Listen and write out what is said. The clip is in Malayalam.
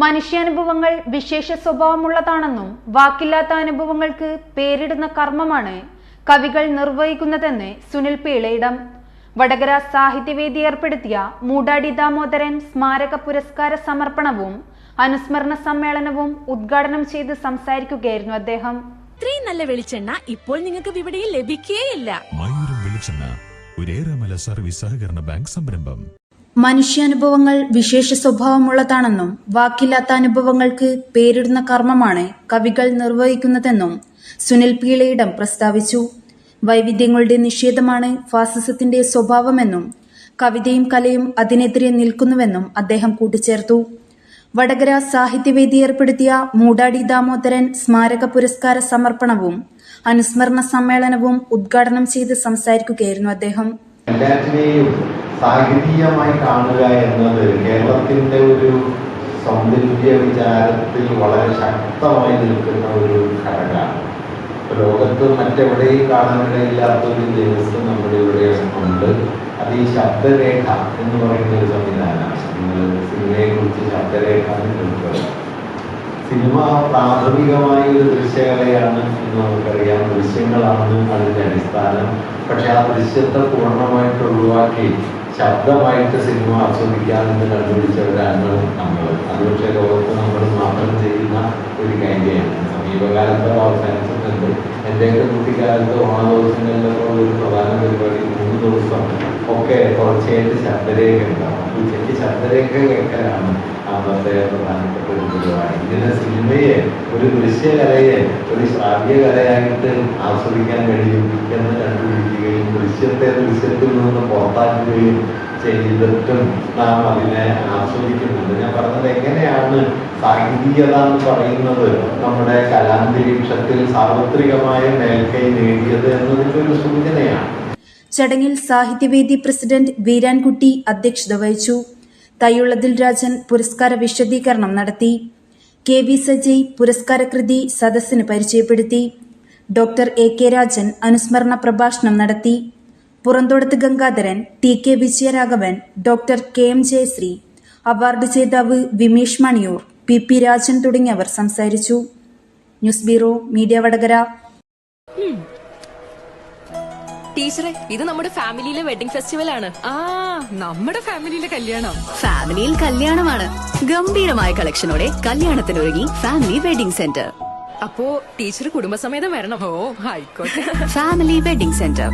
മനുഷ്യാനുഭവങ്ങൾ വിശേഷ സ്വഭാവമുള്ളതാണെന്നും വാക്കില്ലാത്ത അനുഭവങ്ങൾക്ക് പേരിടുന്ന കർമ്മമാണ് കവികൾ നിർവഹിക്കുന്നതെന്ന് സുനിൽ പീളയിടം. വടകര സാഹിത്യവേദി ഏർപ്പെടുത്തിയ മൂടാടി ദാമോദരൻ സ്മാരക പുരസ്കാര സമർപ്പണവും അനുസ്മരണ സമ്മേളനവും ഉദ്ഘാടനം ചെയ്ത് സംസാരിക്കുകയായിരുന്നു അദ്ദേഹം. ഇത്രയും നല്ല വെളിച്ചെണ്ണ ഇപ്പോൾ നിങ്ങൾക്ക് വിപണിയിൽ ലഭിക്കുകയില്ല മയൂരം വെളിച്ചെണ്ണ ഒരേറെമല സർവീസ് സഹകരണ ബാങ്ക് സംരംഭം. മനുഷ്യാനുഭവങ്ങൾ വിശേഷ സ്വഭാവമുള്ളതാണെന്നും വാക്കില്ലാത്ത അനുഭവങ്ങൾക്ക് പേരിടുന്ന കർമ്മമാണ് കവികൾ നിർവഹിക്കുന്നതെന്നും സുനിൽ പീളയിടം പ്രസ്താവിച്ചു. വൈവിധ്യങ്ങളുടെ നിഷേധമാണ് ഫാസിസത്തിന്റെ സ്വഭാവമെന്നും കവിതയും കലയും അതിനെതിരെ നിൽക്കുന്നുവെന്നും അദ്ദേഹം കൂട്ടിച്ചേർത്തു. വടകര സാഹിത്യവേദി ഏർപ്പെടുത്തിയ മൂടാടി ദാമോദരൻ സ്മാരക പുരസ്കാര സമർപ്പണവും അനുസ്മരണ സമ്മേളനവും ഉദ്ഘാടനം ചെയ്ത് സംസാരിക്കുകയായിരുന്നു അദ്ദേഹം. സാഹിത്യമായി കാണുക എന്നത് കേരളത്തിന്റെ ഒരു സൗന്ദര്യ വിചാരത്തിൽ വളരെ ശക്തമായി നിൽക്കുന്ന ഒരു ഘടകമാണ്. ലോകത്ത് മറ്റെവിടെയും കാണാനിടയില്ലാത്ത ഒരു ദിവസം നമ്മുടെ ഇവിടെ ഉണ്ട്. അത് ഈ ശബ്ദരേഖ എന്ന് പറയുന്ന ഒരു സംവിധാനമാണ്. സിനിമയെ കുറിച്ച് ശബ്ദരേഖ എന്ന് കേൾക്കുക സിനിമ പ്രാഥമികമായ ഒരു ദൃശ്യകലയാണ് എന്ന് നമുക്കറിയാം. ദൃശ്യങ്ങളാണ് അതിന്റെ അടിസ്ഥാനം. പക്ഷെ ആ ദൃശ്യത്തെ പൂർണമായിട്ട് ഒഴിവാക്കി ശബ്ദമായിട്ട് സിനിമ ആസ്വദിക്കാമെന്ന് കണ്ടുപിടിച്ചവരാണ് നമ്മൾ. അത് പക്ഷേ ലോകത്ത് നമ്മൾ മാത്രം ചെയ്യുന്ന ഒരു കാര്യമാണ്. സമീപകാലത്ത് അവസാനിച്ചിട്ടുണ്ട്. എന്റെയൊക്കെ കുട്ടിക്കാലത്ത് ഓണ ദിവസങ്ങളിലൊക്കെ ഉള്ള ഒരു പ്രധാന പരിപാടി മൂന്ന് ദിവസം ഒക്കെ തുടർച്ചയായിട്ട് ശബ്ദരേഖ ഉണ്ടാവും. ഉച്ചയ്ക്ക് ശബ്ദരേഖ കേൾക്കലാണ് അന്നത്തെ പ്രധാനപ്പെട്ട പരിപാടി ഇതിനെ സിനിമയെ ഒരു ദൃശ്യകലയെ ഒരു ശ്രാവ്യകലയായിട്ട് ആസ്വദിക്കാൻ കഴിയും എന്ന് കണ്ടുപിടിക്കുകയും ദൃശ്യത്തെ ദൃശ്യത്തിൽ നിന്ന് പുറത്താക്കുകയും ചെയ്തിട്ടും നാം അതിനെ ആസ്വദിക്കുന്നുണ്ട്. ഞാൻ പറഞ്ഞത് എങ്ങനെയാണ് സാഹിതീയത എന്ന് പറയുന്നത് നമ്മുടെ കലാന്തരീക്ഷത്തിൽ സാർവത്രികമായ മേൽക്കൈ നേടിയത് എന്നതിന്റെ ഒരു സൂചനയാണ്. ചടങ്ങിൽ സാഹിത്യവേദി പ്രസിഡന്റ് വീരാൻകുട്ടി അധ്യക്ഷത വഹിച്ചു. തയ്യുള്ളതിൽ രാജൻ പുരസ്കാര വിശദീകരണം നടത്തി. കെ വി സജയ് പുരസ്കാരകൃതി സദസ്സിന് പരിചയപ്പെടുത്തി. ഡോക്ടർ എ കെ രാജൻ അനുസ്മരണ പ്രഭാഷണം നടത്തി. Puranthodath Gangadharan T K Vijayaraghavan doctor K M Jayasree award ജേതാവ് വിമേഷ് മണിയൂർ പി പി രാജൻ തുടങ്ങിയവർ സംസാരിച്ചു. News bureau media Vadakara. ടീച്ചറെ ഇത് നമ്മുടെ ഫാമിലിയിലെ വെഡിംഗ് ഫെസ്റ്റിവൽ ആണ് ആ നമ്മുടെ ഫാമിലിയിലെ കല്യാണം. ഫാമിലിയിൽ കല്യാണമാണ്. ഗംഭീരമായ കളക്ഷനോടെ കല്യാണത്തിനൊരുങ്ങി ഫാമിലി വെഡിംഗ് സെന്റർ. അപ്പോ ടീച്ചർ കുടുംബസമേതം വരണം. ഓ ആയിക്കോട്ടെ. Family wedding centre.